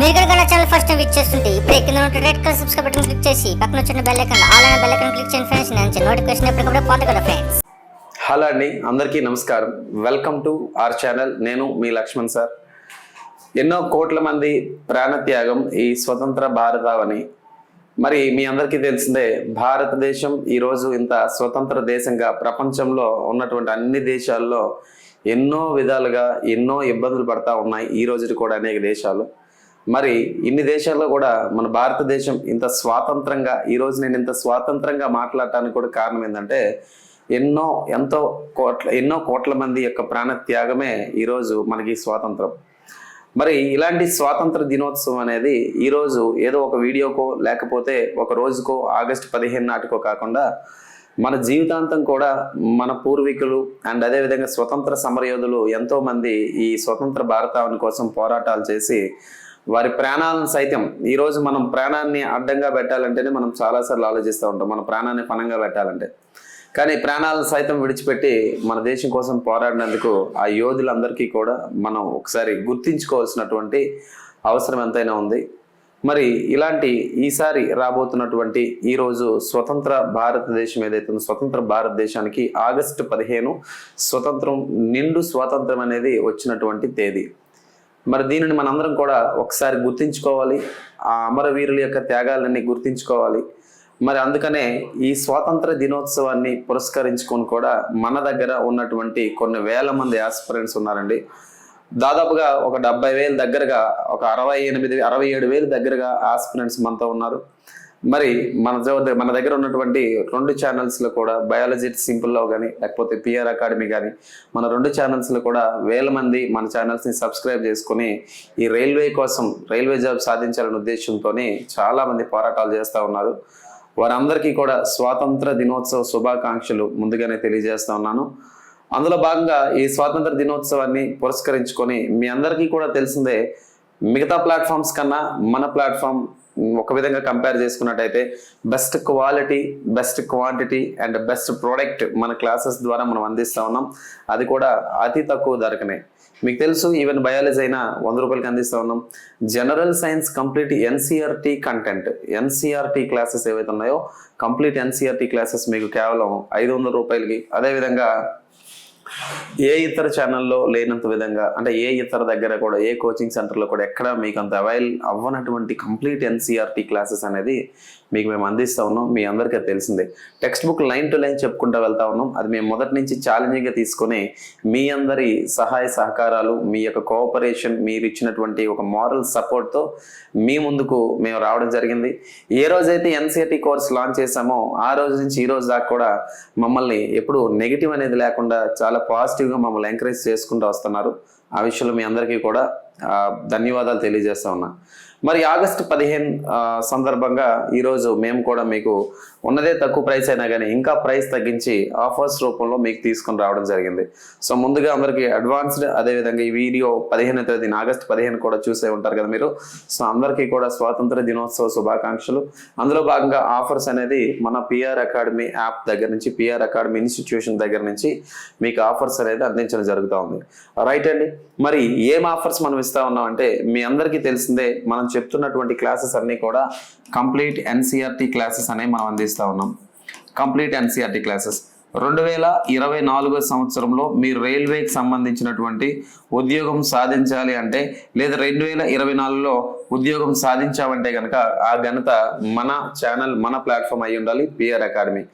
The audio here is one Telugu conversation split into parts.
మీరు కనుక నా ఛానల్ ఫస్ట్ టైం విచ్ చేస్తుంటే ఇప్పుడు కింద ఉన్న red colour subscribe button click చేసి పక్కన వచ్చిన బెల్ ఐకాన్ ఆల్ అనే బెల్ ఐకాన్ క్లిక్ చేయండి ఫ్రెండ్స్ నేను నోటిఫికేషన్ ఎప్పటికప్పుడు పొందగలరు ఫ్రెండ్స్ హలో అండి అందరికీ నమస్కారం. వెల్కమ్ టు ఆర్ ఛానల్ నేను మీ లక్ష్మణ్ సార్ ఎన్నో కోట్ల మంది ప్రాణత్యాగం ఈ స్వతంత్ర భారతావని మరి మీ అందరికీ తెలిసిందే భారతదేశం ఈరోజు ఇంత స్వతంత్ర దేశంగా ప్రపంచంలో ఉన్నటువంటి అన్ని దేశాల్లో ఎన్నో విధాలుగా ఎన్నో ఇబ్బందులు పడతా ఉన్నాయి ఈ రోజు కూడా అనేక దేశాలు. మరి ఇన్ని దేశాల్లో కూడా మన భారతదేశం ఇంత స్వాతంత్రంగా ఈరోజు నేను ఇంత స్వాతంత్రంగా మాట్లాడటానికి కూడా కారణం ఏంటంటే ఎన్నో ఎంతో కోట్ల ఎన్నో కోట్ల మంది యొక్క ప్రాణ త్యాగమే ఈరోజు మనకి స్వాతంత్రం. మరి ఇలాంటి స్వాతంత్ర దినోత్సవం అనేది ఈరోజు ఏదో ఒక వీడియోకో లేకపోతే ఒక రోజుకో ఆగస్టు పదిహేను నాటికో కాకుండా మన జీవితాంతం కూడా మన పూర్వీకులు అండ్ అదేవిధంగా స్వతంత్ర సమరయోధులు ఎంతోమంది ఈ స్వతంత్ర భారతావని కోసం పోరాటాలు చేసి వారి ప్రాణాలను సైతం ఈరోజు మనం ప్రాణాన్ని అడ్డంగా పెట్టాలంటేనే మనం చాలాసార్లు ఆలోచిస్తూ ఉంటాం. మన ప్రాణాన్ని పణంగా పెట్టాలంటే. కానీ ప్రాణాలను సైతం విడిచిపెట్టి మన దేశం కోసం పోరాడినందుకు ఆ యోధులందరికీ కూడా మనం ఒకసారి గుర్తించుకోవాల్సినటువంటి అవసరం ఎంతైనా ఉంది. మరి ఇలాంటి ఈసారి రాబోతున్నటువంటి ఈరోజు స్వతంత్ర భారతదేశం ఏదైతే ఉందో స్వతంత్ర భారతదేశానికి ఆగస్టు పదిహేను స్వతంత్రం నిండు స్వాతంత్రం అనేది వచ్చినటువంటి తేదీ. మరి దీనిని మనందరం కూడా ఒకసారి గుర్తించుకోవాలి. ఆ అమరవీరుల యొక్క త్యాగాలన్నీ గుర్తించుకోవాలి. మరి అందుకనే ఈ స్వాతంత్ర దినోత్సవాన్ని పురస్కరించుకొని కూడా మన దగ్గర ఉన్నటువంటి కొన్ని వేల మంది ఆస్పిరెంట్స్ ఉన్నారండి. దాదాపుగా ఒక డెబ్బై వేలు దగ్గరగా ఒక అరవై ఎనిమిది అరవై ఏడు వేలు దగ్గరగా ఆస్పిరెంట్స్ మనతో ఉన్నారు. మరి మన మన దగ్గర ఉన్నటువంటి రెండు ఛానల్స్లో కూడా బయాలజీ సింపుల్లో కానీ లేకపోతే పిఆర్ అకాడమీ కానీ మన రెండు ఛానల్స్లో కూడా వేల మంది మన ఛానల్స్ని సబ్స్క్రైబ్ చేసుకుని ఈ రైల్వే కోసం రైల్వే జాబ్ సాధించాలనే ఉద్దేశంతో చాలా మంది పోరాటాలు చేస్తూ ఉన్నారు. వారందరికీ కూడా స్వాతంత్ర దినోత్సవ శుభాకాంక్షలు ముందుగానే తెలియజేస్తా ఉన్నాను. అందులో భాగంగా ఈ స్వాతంత్ర దినోత్సవాన్ని పురస్కరించుకొని మీ అందరికీ కూడా తెలిసిందే మిగతా ప్లాట్ఫామ్స్ కన్నా మన ప్లాట్ఫామ్ ఒక విధంగా కంపేర్ చేసుకున్నట్టయితే best quality best quantity and best product మన క్లాసెస్ ద్వారా మనం అందిస్తా ఉన్నాం. అది కూడా అతి తక్కువ ధరకనే. మీకు తెలుసు ఈవెన్ బయాలజీ అయినా వంద రూపాయలకి అందిస్తా ఉన్నాం. General science complete NCERT content NCERT classes ఏవైతే ఉన్నాయో కంప్లీట్ ఎన్సీఆర్టీ క్లాసెస్ మీకు కేవలం ఐదు వందల రూపాయలకి. అదేవిధంగా ఏ ఇతర ఛానల్లో లేనంత విధంగా అంటే ఏ ఇతర దగ్గర కూడా ఏ కోచింగ్ సెంటర్లో కూడా ఎక్కడ మీకు అంత అవైల్ అవ్వనటువంటి కంప్లీట్ ఎన్సీఆర్టీ క్లాసెస్ అనేది మీకు మేము అందిస్తా ఉన్నాం మీ అందరికీ తెలిసిందే. Textbook line to line చెప్పుకుంటూ వెళ్తా ఉన్నాం. అది మేము మొదటి నుంచి ఛాలెంజింగ్గా తీసుకొని మీ అందరి సహాయ సహకారాలు మీ యొక్క కోఆపరేషన్ మీరు ఇచ్చినటువంటి ఒక మారల్ సపోర్ట్తో మీ ముందుకు మేము రావడం జరిగింది. ఏ రోజైతే ఎన్సీఆర్టీ కోర్స్ లాంచ్ చేశామో ఆ రోజు నుంచి ఈ రోజు దాకా కూడా మమ్మల్ని ఎప్పుడు నెగిటివ్ అనేది లేకుండా చాలా పాజిటివ్గా మమ్మల్ని ఎంకరేజ్ చేసుకుంటూ వస్తున్నారు. ఆ విషయంలో మీ అందరికీ కూడా ధన్యవాదాలు తెలియజేస్తా ఉన్నా. మరి ఆగస్టు పదిహేను సందర్భంగా ఈరోజు మేము కూడా మీకు ఉన్నదే తక్కువ ప్రైస్ అయినా కానీ ఇంకా ప్రైస్ తగ్గించి ఆఫర్స్ రూపంలో మీకు తీసుకొని రావడం జరిగింది. సో ముందుగా అందరికీ అడ్వాన్స్డ్ అదేవిధంగా ఈ వీడియో పదిహేను తేదీన ఆగస్టు పదిహేను కూడా చూసే ఉంటారు కదా మీరు. సో అందరికీ కూడా స్వాతంత్ర దినోత్సవ శుభాకాంక్షలు. అందులో భాగంగా ఆఫర్స్ అనేది మన పిఆర్ అకాడమీ యాప్ దగ్గర నుంచి పిఆర్ అకాడమీ ఇన్స్టిట్యూషన్ దగ్గర నుంచి మీకు ఆఫర్స్ అనేది అందించడం జరుగుతూ ఉంది. రైట్ అండి? మరి ఏం ఆఫర్స్ మనం ఇస్తా ఉన్నాం అంటే మీ అందరికీ తెలిసిందే మనం చెప్తున్నటువంటి క్లాసెస్ అన్నీ కూడా కంప్లీట్ ఎన్సీఆర్టీ క్లాసెస్ అనేవి మనం అందిస్తూ ఉన్నాం. Complete NCERT classes. రెండు వేల ఇరవై నాలుగో సంవత్సరంలో మీరు రైల్వేకి సంబంధించినటువంటి ఉద్యోగం సాధించాలి అంటే లేదా రెండు వేల ఇరవై నాలుగులో ఉద్యోగం సాధించామంటే కనుక ఆ ఘనత మన ఛానల్ మన ప్లాట్ఫామ్ అయి ఉండాలి పిఆర్ అకాడమీ.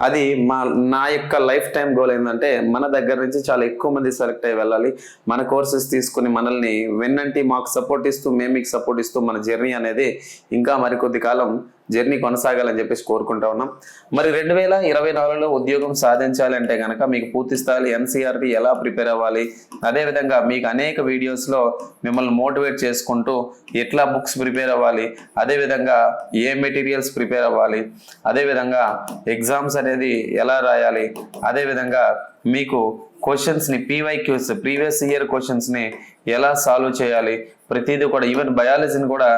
అది మా నా యొక్క లైఫ్ టైం గోల్ ఏంటంటే మన దగ్గర నుంచి చాలా ఎక్కువ మంది సెలెక్ట్ అయ్యి వెళ్ళాలి. మన కోర్సెస్ తీసుకుని మనల్ని వెన్నంటి మాకు సపోర్ట్ ఇస్తూ మేము మీకు సపోర్ట్ ఇస్తూ మన జర్నీ అనేది ఇంకా మరికొద్ది కాలం జర్నీ కొనసాగాలని చెప్పేసి కోరుకుంటా ఉన్నాం. మరి రెండు వేల ఇరవై నాలుగులో ఉద్యోగం సాధించాలి అంటే కనుక మీకు పూర్తి స్థాయి ఎన్సీఆర్టీ ఎలా ప్రిపేర్ అవ్వాలి? అదేవిధంగా మీకు అనేక వీడియోస్లో మిమ్మల్ని మోటివేట్ చేసుకుంటూ ఎట్లా బుక్స్ ప్రిపేర్ అవ్వాలి? అదేవిధంగా ఏ మెటీరియల్స్ ప్రిపేర్ అవ్వాలి? అదేవిధంగా ఎగ్జామ్స్ అనేది ఎలా రాయాలి? అదేవిధంగా మీకు క్వశ్చన్స్ని పీవైక్యూస్ ప్రీవియస్ ఇయర్ క్వశ్చన్స్ని ఎలా సాల్వ్ చేయాలి? ప్రతిదీ కూడా ఈవెన్ బయాలజీని కూడా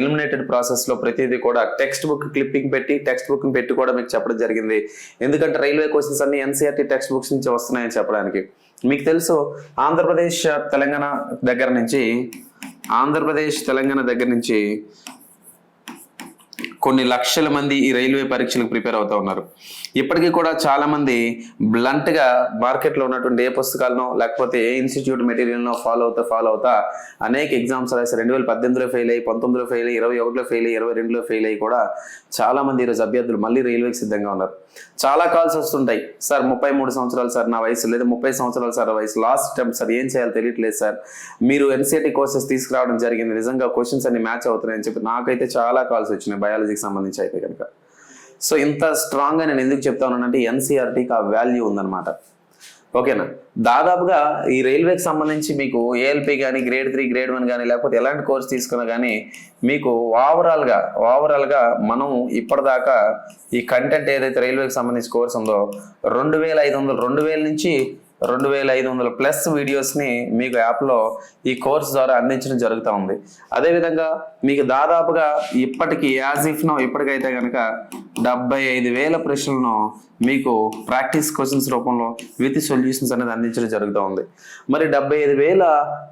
ఎలిమినేటెడ్ ప్రాసెస్లో ప్రతిదీ కూడా టెక్స్ట్ బుక్ క్లిప్పింగ్ పెట్టి టెక్స్ట్ బుక్ పెట్టి కూడా మీకు చెప్పడం జరిగింది. ఎందుకంటే రైల్వే క్వశ్చన్స్ అన్ని ఎన్సీఆర్టీ టెక్స్ట్ బుక్స్ నుంచి వస్తున్నాయని చెప్పడానికి. మీకు తెలుసు ఆంధ్రప్రదేశ్ తెలంగాణ దగ్గర నుంచి ఆంధ్రప్రదేశ్ తెలంగాణ దగ్గర నుంచి కొన్ని లక్షల మంది ఈ రైల్వే పరీక్షలకు ప్రిపేర్ అవుతూ ఉన్నారు. ఇప్పటికీ కూడా చాలా మంది బ్లంట్గా మార్కెట్లో ఉన్నటువంటి ఏ పుస్తకాలను లేకపోతే ఏ ఇన్స్టిట్యూట్ మెటీరియల్ ఫాలో అవుతా ఫాలో అవుతా అనేక ఎగ్జామ్స్ రాసి రెండు వేల పద్దెనిమిదిలో ఫెయిల్ అయ్యి పంతొమ్మిదిలో ఫెయిల్ అయ్యి ఇరవై ఒకటిలో ఫెయిల్ అయ్యి ఇరవై రెండులో ఫెయిల్ అయ్యి కూడా చాలా మంది ఈరోజు అభ్యర్థులు మళ్ళీ రైల్వేకి సిద్ధంగా ఉన్నారు. చాలా కాల్స్ వస్తుంటాయి. సార్ ముప్పై మూడు సంవత్సరాలు సార్ నా వయసు లేదా ముప్పై సంవత్సరాలు సార్ వయసు లాస్ట్ అటెంప్ట్ సార్ ఏం చేయాలో తెలియట్లేదు సార్. మీరు ఎన్సీటీ కోర్సెస్ తీసుకురావడం జరిగింది. నిజంగా క్వశ్చన్స్ అన్ని మ్యాచ్ అవుతున్నాయని చెప్పి నాకైతే చాలా కాల్స్ వచ్చినాయి. బయాలజీ ఎన్సీఆర్టీకి సంబంధించి అయితే కనుక. సో ఇంత స్ట్రాంగ్గా నేను ఎందుకు చెప్తా ఉన్నానంటే ఎన్సీఆర్టీకి ఆ వాల్యూ ఉందన్నమాట. ఓకేనా? దాదాపుగా ఈ రైల్వేకి సంబంధించి మీకు ఏఎల్పి కానీ గ్రేడ్ త్రీ గ్రేడ్ వన్ కానీ లేకపోతే ఎలాంటి కోర్స్ తీసుకున్నా కానీ మీకు ఓవరాల్గా ఓవరాల్గా మనం ఇప్పటిదాకా ఈ కంటెంట్ ఏదైతే రైల్వేకి సంబంధించి కోర్స్ ఉందో రెండు వేల ఐదు వందలు రెండు వేల నుంచి రెండు వేల ఐదు వందల ప్లస్ వీడియోస్ని మీకు యాప్లో ఈ కోర్స్ ద్వారా అందించడం జరుగుతూ ఉంది. అదేవిధంగా మీకు దాదాపుగా ఇప్పటికి యాజ్ ఇఫ్ నో ఇప్పటికైతే కనుక డెబ్బై ఐదు వేల ప్రశ్నలను మీకు ప్రాక్టీస్ క్వశ్చన్స్ రూపంలో విత్ సొల్యూషన్స్ అనేది అందించడం జరుగుతూ ఉంది. మరి డెబ్బై ఐదు వేల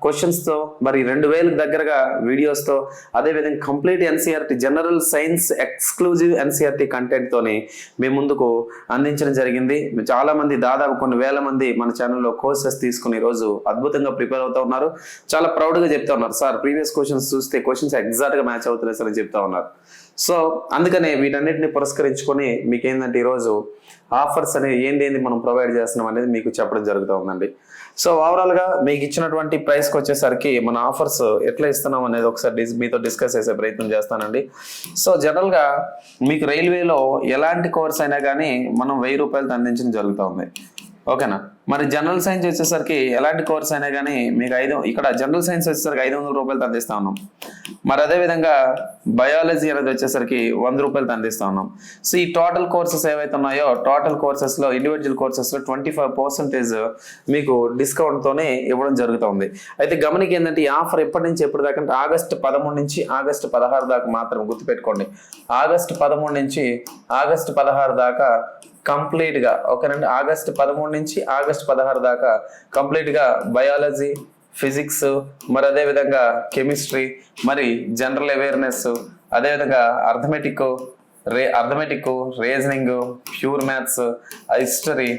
క్వశ్చన్స్తో మరి రెండు వేలకు దగ్గరగా వీడియోస్తో అదేవిధంగా complete NCERT general science exclusive NCERT కంటెంట్తోని మేము ముందుకు అందించడం జరిగింది. చాలామంది దాదాపు కొన్ని వేల మంది మన ఛానల్లో కోర్సెస్ తీసుకుని ఈరోజు అద్భుతంగా ప్రిపేర్ అవుతూ ఉన్నారు. చాలా ప్రౌడ్గా చెప్తా ఉన్నారు. సార్ ప్రీవియస్ క్వశ్చన్స్ చూస్తే క్వశ్చన్స్ ఎగ్జాక్ట్గా మ్యాచ్ అవుతున్నాయి సార్ అని చెప్తా ఉన్నారు. సో అందుకనే వీటన్నిటిని పురస్కరించుకొని మీకు ఏంటంటే ఈరోజు ఆఫర్స్ అనేవి ఏంటి ఏంటి మనం ప్రొవైడ్ చేస్తున్నాం అనేది మీకు చెప్పడం జరుగుతూ ఉందండి. సో ఓవరాల్గా మీకు ఇచ్చినటువంటి ప్రైస్కి వచ్చేసరికి మన ఆఫర్స్ ఎట్లా ఇస్తున్నాం అనేది ఒకసారి డిస్ మీతో డిస్కస్ చేసే ప్రయత్నం చేస్తానండి. సో జనరల్గా మీకు రైల్వేలో ఎలాంటి కోర్స్ అయినా కానీ మనం వెయ్యి రూపాయలతో అందించడం జరుగుతూ ఉంది. ఓకేనా? మరి జనరల్ సైన్స్ వచ్చేసరికి ఎలాంటి కోర్స్ అయినా కానీ మీకు ఐదు ఇక్కడ జనరల్ సైన్స్ వచ్చేసరికి ఐదు వందల రూపాయలు అందిస్తా ఉన్నాం. మరి అదేవిధంగా బయాలజీ అనేది వచ్చేసరికి వంద రూపాయలు అందిస్తా ఉన్నాం. సో ఈ టోటల్ కోర్సెస్ ఏవైతే ఉన్నాయో టోటల్ కోర్సెస్లో ఇండివిజువల్ కోర్సెస్లో ట్వంటీ ఫైవ్ పర్సెంటేజ్ మీకు డిస్కౌంట్తోనే ఇవ్వడం జరుగుతుంది అయితే గమనిక ఏంటంటే ఈ ఆఫర్ ఎప్పటి నుంచి ఎప్పటి దాకా అంటే ఆగస్ట్ పదమూడు నుంచి ఆగస్ట్ పదహారు దాకా మాత్రం గుర్తుపెట్టుకోండి. ఆగస్ట్ పదమూడు నుంచి ఆగస్ట్ పదహారు దాకా కంప్లీట్గా రెండు ఆగస్ట్ పదమూడు నుంచి ఆగస్ట్ పదహారు దాకా కంప్లీట్గా బయాలజీ ఫిజిక్స్ మరి అదే విధంగా కెమిస్ట్రీ మరి జనరల్ అవేర్నెస్ అదేవిధంగా arithmetic ray arithmetic reasoning pure maths history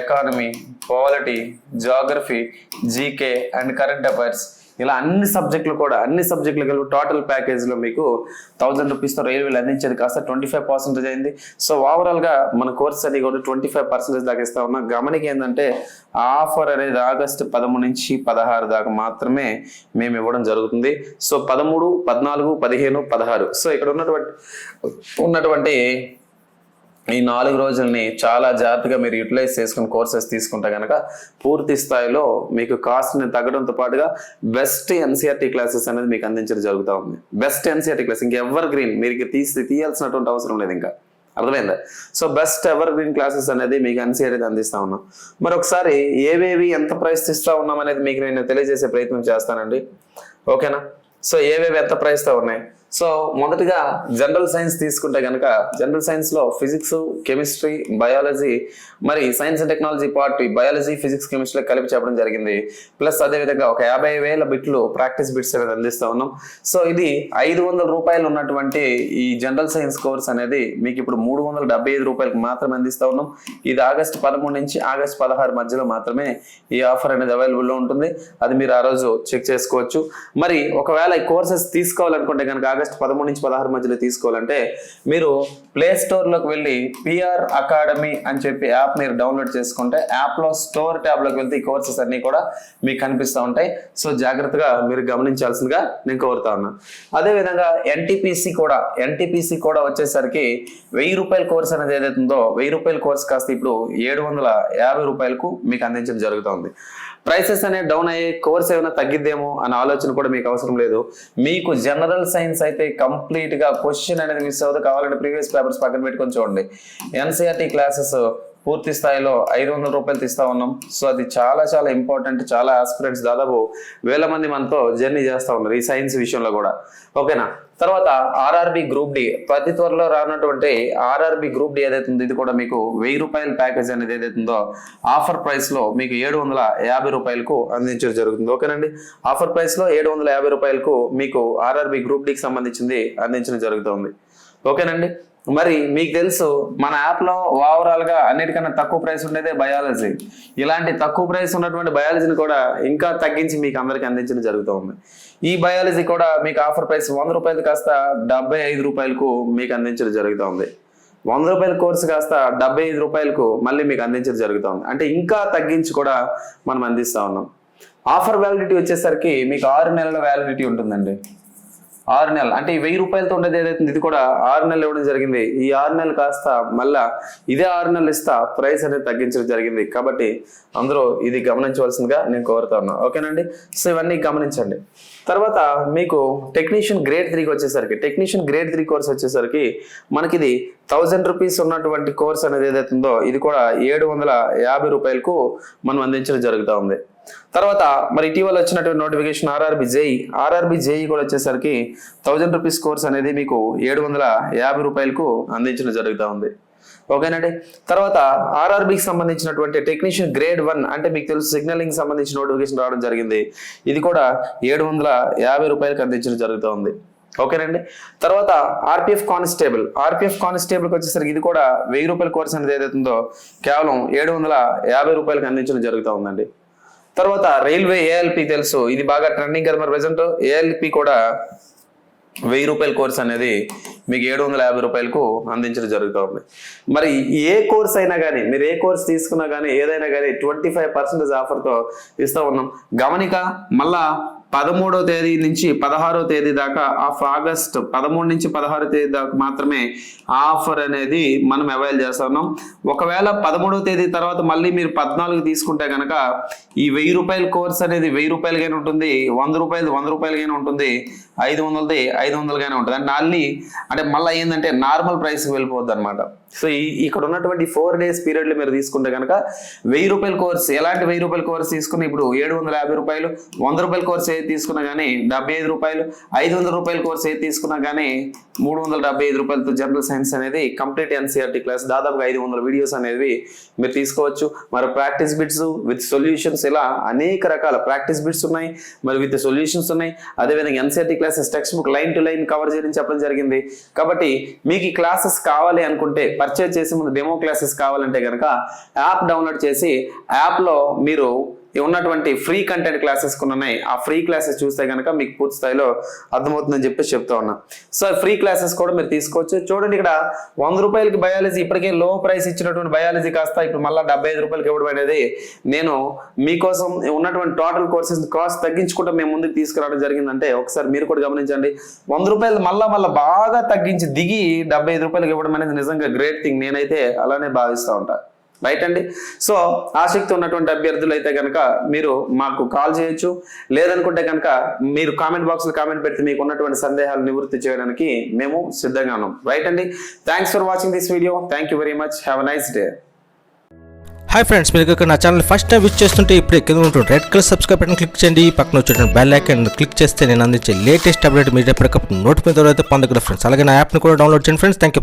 economy polity geography GK and current affairs. ఇలా అన్ని సబ్జెక్టులు కూడా అన్ని సబ్జెక్టులు కలిపి టోటల్ ప్యాకేజ్లో మీకు థౌజండ్ రూపీస్తో రైల్వేలు అందించేది కాస్త ట్వంటీ ఫైవ్ పర్సెంటేజ్ అయింది సో ఓవరాల్గా మన కోర్స్ అది కూడా ట్వంటీ ఫైవ్ పర్సెంటేజ్ దాకా ఇస్తా ఉన్నాం. గమనికి ఏంటంటే ఆఫర్ అనేది ఆగస్టు పదమూడు నుంచి పదహారు దాకా మాత్రమే మేము ఇవ్వడం జరుగుతుంది. సో పదమూడు పద్నాలుగు పదిహేను పదహారు. సో ఇక్కడ ఉన్నటువంటి ఉన్నటువంటి ఈ నాలుగు రోజుల్ని చాలా జాగ్రత్తగా మీరు యూటిలైజ్ చేసుకుని కోర్సెస్ తీసుకుంటే కనుక పూర్తి స్థాయిలో మీకు కాస్ట్ని తగ్గడంతో పాటుగా బెస్ట్ ఎన్సీఆర్టీ క్లాసెస్ అనేది మీకు అందించడం జరుగుతూ ఉంది. బెస్ట్ ఎన్సీఆర్టీ క్లాస్ ఇంకా ఎవర్ గ్రీన్ మీరు తీసి తీయాల్సినటువంటి అవసరం లేదు ఇంకా. అర్థమైందా? So best evergreen classes అనేది మీకు ఎన్సీఆర్టీ అందిస్తా ఉన్నాం. మరి ఒకసారి ఏవేవి ఎంత ప్రైస్ ఇస్తా ఉన్నాం అనేది మీకు నేను తెలియజేసే ప్రయత్నం చేస్తానండి. ఓకేనా? సో ఏవేవి ఎంత ప్రైస్తో ఉన్నాయి? సో మొదటిగా జనరల్ సైన్స్ తీసుకుంటే కనుక జనరల్ సైన్స్లో ఫిజిక్స్ కెమిస్ట్రీ బయాలజీ మరి science and technology part biology physics chemistry కలిపి చెప్పడం జరిగింది. ప్లస్ అదే విధంగా ఒక యాభై వేల బిట్లు ప్రాక్టీస్ బిట్స్ అనేది అందిస్తా ఉన్నాం. సో ఇది ఐదు వందల రూపాయలు ఉన్నటువంటి ఈ జనరల్ సైన్స్ కోర్స్ అనేది మీకు ఇప్పుడు మూడు వందల డెబ్బై ఐదు రూపాయలకు మాత్రమే అందిస్తా ఉన్నాం. ఇది ఆగస్ట్ పదమూడు నుంచి ఆగస్ట్ పదహారు మధ్యలో మాత్రమే ఈ ఆఫర్ అనేది అవైలబుల్లో ఉంటుంది. అది మీరు ఆ రోజు చెక్ చేసుకోవచ్చు. మరి ఒకవేళ ఈ కోర్సెస్ తీసుకోవాలనుకుంటే కనుక ఆగస్ట్ పదమూడు నుంచి పదహారు మధ్యలో తీసుకోవాలంటే మీరు ప్లే స్టోర్లోకి వెళ్ళి పిఆర్ అకాడమీ అని చెప్పి యాప్ మీరు డౌన్లోడ్ చేసుకుంటే యాప్లో స్టోర్ ట్యాబ్లోకి వెళ్తే ఈ కోర్సెస్ అన్నీ కూడా మీకు కనిపిస్తూ ఉంటాయి. సో జాగ్రత్తగా మీరు గమనించాల్సిందిగా నేను కోరుతా ఉన్నాను అదేవిధంగా ఎన్టీపీసీ కూడా ఎన్టీపీసీ కూడా వచ్చేసరికి వెయ్యి రూపాయల కోర్స్ అనేది ఏదైతుందో వెయ్యి రూపాయల కోర్స్ కాస్త ఇప్పుడు ఏడు వందల యాభై రూపాయలకు మీకు అందించడం జరుగుతుంది. ప్రైసెస్ అనేవి డౌన్ అయ్యే కోర్స్ ఏమైనా తగ్గిద్దేమో అనే ఆలోచన కూడా మీకు అవసరం లేదు. మీకు జనరల్ సైన్స్ అయితే కంప్లీట్గా క్వశ్చన్ అనేది మిస్ అవుతుంది. కావాలంటే ప్రీవియస్ పేపర్స్ పక్కన పెట్టుకొని చూడండి. ఎన్సీఆర్టీ క్లాసెస్ పూర్తి స్థాయిలో ఐదు వందల రూపాయలు తీస్తా ఉన్నాం. సో అది చాలా చాలా ఇంపార్టెంట్ చాలా ఆస్పిరెంట్స్ దాదాపు వేల మంది మనతో జర్నీ చేస్తూ ఉన్నారు ఈ సైన్స్ విషయంలో కూడా. ఓకేనా తర్వాత ఆర్ఆర్బి గ్రూప్ డి ప్రతి త్వరలో రానున్నటువంటి ఆర్ఆర్బి గ్రూప్ డి ఏదైతే ఉందో ఇది కూడా మీకు వెయ్యి రూపాయల ప్యాకేజ్ అనేది ఏదైతే ఉందో ఆఫర్ ప్రైస్లో మీకు ఏడు వందల యాభై రూపాయలకు అందించడం జరుగుతుంది. ఓకేనండి ఆఫర్ ప్రైస్లో ఏడు వందల యాభై రూపాయలకు మీకు ఆర్ఆర్బి గ్రూప్ డికి సంబంధించింది అందించడం జరుగుతుంది. ఓకేనండి మరి మీకు తెలుసు మన యాప్లో ఓవరాల్గా అన్నిటికన్నా తక్కువ ప్రైస్ ఉండేదే బయాలజీ ఇలాంటి తక్కువ ప్రైస్ ఉన్నటువంటి బయాలజీని కూడా ఇంకా తగ్గించి మీకు అందరికీ అందించడం జరుగుతూ ఉంది. ఈ బయాలజీ కూడా మీకు ఆఫర్ ప్రైస్ వంద రూపాయలు కాస్త డెబ్బై ఐదు రూపాయలకు మీకు అందించడం జరుగుతుంది వంద రూపాయల కోర్సు కాస్త డెబ్బై ఐదు రూపాయలకు మళ్ళీ మీకు అందించడం జరుగుతుంది అంటే ఇంకా తగ్గించి కూడా మనం అందిస్తూ ఉన్నాం. ఆఫర్ వ్యాలిడిటీ వచ్చేసరికి మీకు ఆరు నెలల వ్యాలిడిటీ ఉంటుందండి. ఆరు నెలలు. అంటే ఈ వెయ్యి రూపాయలతో ఉండేది ఏదైతుంది ఇది కూడా ఆరు నెలలు ఇవ్వడం జరిగింది. ఈ ఆరు నెలలు కాస్త మళ్ళా ఇదే ఆరు నెలలు ఇస్తా ప్రైస్ అనేది తగ్గించడం జరిగింది. కాబట్టి అందరూ ఇది గమనించవలసిందిగా నేను కోరుతా ఉన్నా. ఓకేనండి? సో ఇవన్నీ గమనించండి. తర్వాత మీకు టెక్నీషియన్ గ్రేడ్ త్రీకి వచ్చేసరికి టెక్నీషియన్ గ్రేడ్ త్రీ కోర్స్ వచ్చేసరికి మనకి ఇది థౌజండ్ రూపీస్ ఉన్నటువంటి కోర్స్ అనేది ఏదైతే ఉందో ఇది కూడా ఏడు వందల యాభై రూపాయలకు మనం అందించడం జరుగుతూ ఉంది. తర్వాత మరి ఇటీవల వచ్చినటువంటి notification RRB JE RRB JE కూడా వచ్చేసరికి థౌజండ్ రూపీస్ కోర్స్ అనేది మీకు ఏడు వందల యాభై రూపాయలకు అందించడం జరుగుతూ ఉంది. ఓకేనండి తర్వాత ఆర్ఆర్బికి సంబంధించినటువంటి టెక్నీషియన్ గ్రేడ్ వన్ అంటే మీకు తెలుసు సిగ్నలింగ్ సంబంధించిన నోటిఫికేషన్ రావడం జరిగింది. ఇది కూడా ఏడు వందల యాభై రూపాయలకు అందించడం జరుగుతూ ఉంది. ఓకేనండి తర్వాత ఆర్పిఎఫ్ కానిస్టేబుల్ ఆర్పిఎఫ్ కానిస్టేబుల్కి వచ్చేసరికి ఇది కూడా వెయ్యి రూపాయల కోర్స్ అనేది ఏదైతుందో కేవలం ఏడు వందల యాభై రూపాయలకు అందించడం జరుగుతూ ఉందండి. తర్వాత రైల్వే ఏఎల్పి తెలుసు. ఇది బాగా ట్రెండింగ్ కదా మరి ప్రజెంట్ ఏఎల్పి కూడా వెయ్యి రూపాయల కోర్స్ అనేది మీకు ఏడు వందల యాభై రూపాయలకు అందించడం జరుగుతూ ఉంది. మరి ఏ కోర్స్ అయినా కానీ మీరు ఏ కోర్స్ తీసుకున్నా కానీ ఏదైనా కానీ ట్వంటీ ఫైవ్ పర్సెంటేజ్ ఆఫర్తో ఇస్తూ ఉన్నాం. గమనిక మళ్ళా పదమూడో తేదీ నుంచి పదహారో తేదీ దాకా ఆఫ్ ఆగస్ట్ పదమూడు నుంచి పదహారో తేదీ దాకా మాత్రమే ఆఫర్ అనేది మనం అవైల్ చేస్తున్నాం. ఒకవేళ పదమూడో తేదీ తర్వాత మళ్ళీ మీరు పద్నాలుగు తీసుకుంటే కనుక ఈ వెయ్యి రూపాయల కోర్స్ అనేది వెయ్యి రూపాయలుగానే ఉంటుంది వంద రూపాయలు వంద రూపాయలుగానే ఉంటుంది ఐదు వందలది ఐదు వందలుగానే ఉంటుంది. అంటే మళ్ళీ అంటే మళ్ళీ ఏంటంటే నార్మల్ ప్రైస్కి వెళ్ళిపోద్ది అనమాట సో ఈ ఇక్కడ ఉన్నటువంటి ఫోర్ డేస్ పీరియడ్లో మీరు తీసుకుంటే కనుక వెయ్యి రూపాయల కోర్స్ ఎలాంటి వెయ్యి రూపాయల కోర్స్ తీసుకుని ఇప్పుడు ఏడు వందల యాభై రూపాయలు వంద రూపాయల కోర్స్ ఏది తీసుకున్నా కానీ డెబ్బై ఐదు రూపాయలు ఐదు వందల రూపాయల కోర్స్ ఏది తీసుకున్నా కానీ మూడు వందల డెబ్బై ఐదు రూపాయలతో జనరల్ సైన్స్ అనేది కంప్లీట్ ఎన్సీఆర్టీ క్లాస్ దాదాపుగా ఐదు వందల వీడియోస్ అనేవి మీరు తీసుకోవచ్చు. మరి ప్రాక్టీస్ బిట్స్ విత్ సొల్యూషన్స్ ఇలా అనేక రకాల ప్రాక్టీస్ బిట్స్ ఉన్నాయి. మరి విత్ సొల్యూషన్స్ ఉన్నాయి. అదేవిధంగా NCERT classes textbook line to line cover చేయడం చెప్పడం జరిగింది. కాబట్టి మీకు ఈ క్లాసెస్ కావాలి అనుకుంటే పర్చేజ్ చేసే ముందు డెమో క్లాసెస్ కావాలంటే కనుక యాప్ డౌన్లోడ్ చేసి యాప్లో మీరు ఉన్నటువంటి ఫ్రీ కంటెంట్ క్లాసెస్ కొన్ని ఉన్నాయి ఆ ఫ్రీ క్లాసెస్ చూస్తే కనుక మీకు పూర్తి స్థాయిలో అర్థమవుతుందని చెప్పేసి చెప్తా ఉన్నా. సో ఫ్రీ క్లాసెస్ కూడా మీరు తీసుకోవచ్చు. చూడండి ఇక్కడ వంద రూపాయలకి బయాలజీ ఇప్పటికే లో ప్రైస్ ఇచ్చినటువంటి బయాలజీ కాస్త ఇప్పుడు మళ్ళీ డెబ్బై ఐదు రూపాయలకి ఇవ్వడం అనేది నేను మీకోసం ఉన్నటువంటి టోటల్ కోర్సెస్ కాస్ట్ తగ్గించుకుంటూ మేము ముందుకు తీసుకురావడం జరిగిందంటే ఒకసారి మీరు కూడా గమనించండి. వంద రూపాయలు మళ్ళా మళ్ళీ బాగా తగ్గించి దిగి డెబ్బై ఐదు రూపాయలకి ఇవ్వడం అనేది నిజంగా గ్రేట్ థింగ్ నేనైతే అలానే భావిస్తూ ఉంటాను రైట్ అండి సో ఆసక్తి ఉన్నటువంటి అభ్యర్థులు అయితే కనుక మీరు మాకు కాల్ చేయొచ్చు. లేదనుకుంటే కనుక మీరు కామెంట్ బాక్స్లో కామెంట్ పెడితే మీకు ఉన్నటువంటి సందేహాలు నివృత్తి చేయడానికి మేము సిద్ధంగా ఉన్నాం. రైట్ అండి thanks for watching this video thank you very much have nice day hi friends మీరు ఇక్కడ నా ఛానల్ ఫస్ట్ టైం విచ్ చేస్తుంటే ఇప్పుడు కింద ఉంటుంది red colour subscribe button click చేయండి. పక్కన వచ్చేటువంటి బెల్ ఐకన్ క్లిక్ చేస్తే నేను అందించే లేటెస్ట్ అప్డేట్ మీరు ఎప్పటికప్పుడు నోటిఫికేషన్ అయితే పొందగలరు ఫ్రెండ్స్ అలాగే నా యాప్ని కూడా డౌన్లోడ్ చేయండి ఫ్రెండ్స్ థ్యాంక్ యూ